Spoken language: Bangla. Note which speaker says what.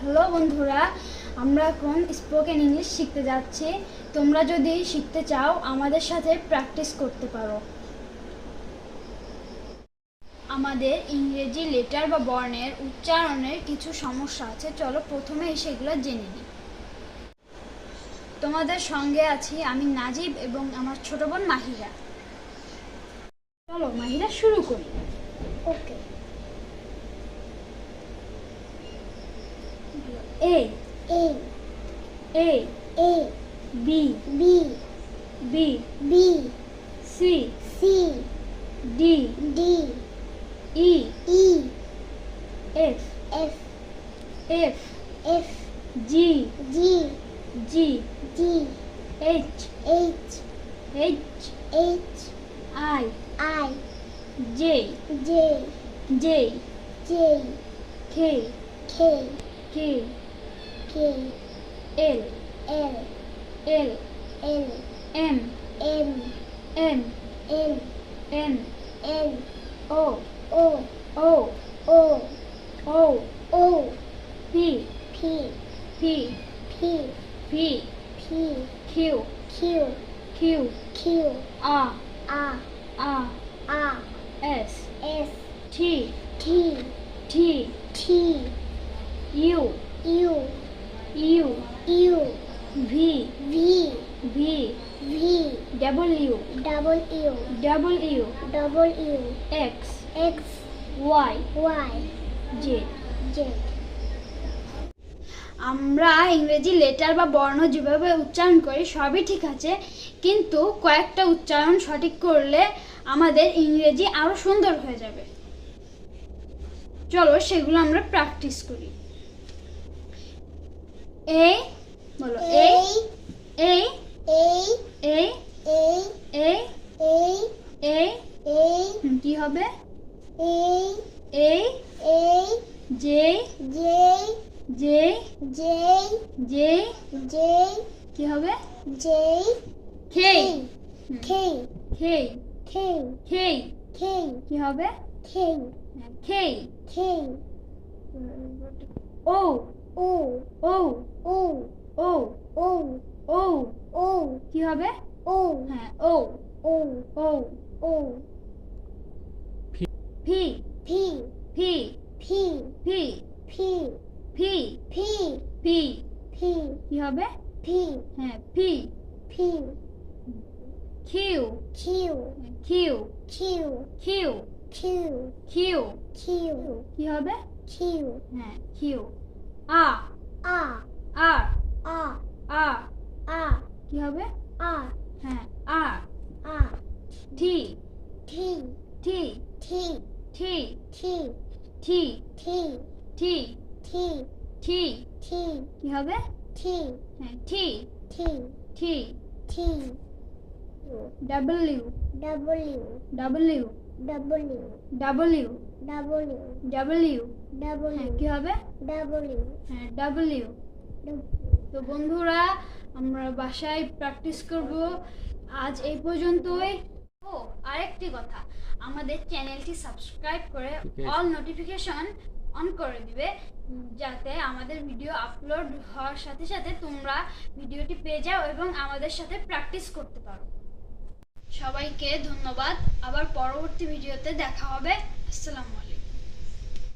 Speaker 1: হ্যালো বন্ধুরা, আমরা এখন স্পোকেন ইংলিশ শিখতে যাচ্ছি। তোমরা যদি শিখতে চাও, আমাদের সাথে প্র্যাকটিস করতে পারো। আমাদের ইংরেজি লেটার বা বর্ণের উচ্চারণের কিছু সমস্যা আছে। চলো প্রথমে সেগুলো জেনে নিই। তোমাদের সঙ্গে আছি আমি নাজিব এবং আমার ছোট বোন মাহিরা। চলো মাহিরা শুরু করি।
Speaker 2: Okay.
Speaker 1: A
Speaker 2: A
Speaker 1: A
Speaker 2: A
Speaker 1: B
Speaker 2: B
Speaker 1: B
Speaker 2: B
Speaker 1: C
Speaker 2: C
Speaker 1: D
Speaker 2: D
Speaker 1: E
Speaker 2: E
Speaker 1: F
Speaker 2: F
Speaker 1: F
Speaker 2: F
Speaker 1: G
Speaker 2: G
Speaker 1: G
Speaker 2: G
Speaker 1: H
Speaker 2: H
Speaker 1: H
Speaker 2: H
Speaker 1: I
Speaker 2: I
Speaker 1: J
Speaker 2: J
Speaker 1: J
Speaker 2: J
Speaker 1: K
Speaker 2: K
Speaker 1: K
Speaker 2: K
Speaker 1: L
Speaker 2: L
Speaker 1: L
Speaker 2: L
Speaker 1: M
Speaker 2: M
Speaker 1: M
Speaker 2: M
Speaker 1: M
Speaker 2: M
Speaker 1: O
Speaker 2: O
Speaker 1: O
Speaker 2: O
Speaker 1: O
Speaker 2: O
Speaker 1: P
Speaker 2: P
Speaker 1: P
Speaker 2: P
Speaker 1: P
Speaker 2: P
Speaker 1: Q
Speaker 2: Q
Speaker 1: Q
Speaker 2: Q
Speaker 1: R
Speaker 2: R
Speaker 1: R
Speaker 2: R
Speaker 1: S.
Speaker 2: S.
Speaker 1: T.
Speaker 2: T.
Speaker 1: T.
Speaker 2: T.
Speaker 1: U.
Speaker 2: U.
Speaker 1: U.
Speaker 2: U.
Speaker 1: V.
Speaker 2: V.
Speaker 1: V.
Speaker 2: V. W.
Speaker 1: W.
Speaker 2: W. W.
Speaker 1: X.
Speaker 2: X.
Speaker 1: Y.
Speaker 2: Y.
Speaker 1: J.
Speaker 2: J.
Speaker 1: আমরা ইংরেজি লেটার বা বর্ণ যেভাবে উচ্চারণ করি সবই ঠিক আছে কিন্তু কয়েকটা উচ্চারণ সঠিক করলে আমাদের ইংরেজি আরও সুন্দর হয়ে যাবে চলো সেগুলো আমরা প্র্যাকটিস করি এই বলো এই
Speaker 2: এই
Speaker 1: এই
Speaker 2: এই
Speaker 1: এই
Speaker 2: এই
Speaker 1: এই
Speaker 2: এই
Speaker 1: এই কি হবে
Speaker 2: এই
Speaker 1: এই
Speaker 2: এই
Speaker 1: যে
Speaker 2: যেই
Speaker 1: যে
Speaker 2: যেই
Speaker 1: যে
Speaker 2: যেই
Speaker 1: কি হবে
Speaker 2: যেই
Speaker 1: খেই
Speaker 2: খেই
Speaker 1: খেই
Speaker 2: খেই
Speaker 1: খেই
Speaker 2: খেই
Speaker 1: কি হবে
Speaker 2: খেই
Speaker 1: খেই
Speaker 2: খেই
Speaker 1: ও
Speaker 2: ও
Speaker 1: ও
Speaker 2: ও
Speaker 1: ও
Speaker 2: ও
Speaker 1: ও
Speaker 2: ও
Speaker 1: কি হবে
Speaker 2: ও
Speaker 1: হ্যাঁ ও
Speaker 2: ও
Speaker 1: ও
Speaker 2: ও
Speaker 1: ফি
Speaker 2: ফি
Speaker 1: ফি
Speaker 2: ফি
Speaker 1: ফি
Speaker 2: ফি
Speaker 1: ফি
Speaker 2: ফি
Speaker 1: ফি
Speaker 2: ফি
Speaker 1: কি হবে?
Speaker 2: ফি
Speaker 1: হ্যাঁ P
Speaker 2: P
Speaker 1: Q
Speaker 2: Q
Speaker 1: Q
Speaker 2: Q
Speaker 1: Q
Speaker 2: Q
Speaker 1: Q
Speaker 2: Q
Speaker 1: কি হবে?
Speaker 2: কিউ
Speaker 1: হ্যাঁ কিউ আ.
Speaker 2: আ.
Speaker 1: আর
Speaker 2: আ.
Speaker 1: আ.
Speaker 2: আ.
Speaker 1: কি হবে?
Speaker 2: আ.
Speaker 1: হ্যাঁ আর
Speaker 2: আ.
Speaker 1: টি
Speaker 2: T
Speaker 1: T
Speaker 2: T
Speaker 1: T
Speaker 2: T
Speaker 1: T
Speaker 2: T
Speaker 1: T
Speaker 2: T
Speaker 1: T
Speaker 2: টি
Speaker 1: কি হবে?
Speaker 2: টি
Speaker 1: হ্যাঁ T
Speaker 2: T
Speaker 1: T
Speaker 2: T
Speaker 1: W
Speaker 2: W
Speaker 1: W
Speaker 2: W
Speaker 1: W
Speaker 2: W
Speaker 1: W হ্যাঁ
Speaker 2: ডাব্লিউ
Speaker 1: কি হবে?
Speaker 2: ডাব্লিউ
Speaker 1: হ্যাঁ ডাব্লিউ তো বন্ধুরা আমরা বাসায় প্র্যাকটিস করব। আজ এই পর্যন্তই। ও আরেকটি কথা। আমাদের চ্যানেলটি সাবস্ক্রাইব করে অল নোটিফিকেশন অন করে দিবে, যাতে আমাদের ভিডিও আপলোড হওয়ার সাথে সাথে তোমরা ভিডিওটি পেয়ে যাও এবং আমাদের সাথে প্র্যাকটিস করতে পারো। সবাইকে ধন্যবাদ। আবার পরবর্তী ভিডিওতে দেখা হবে। আসসালামু আলাইকুম।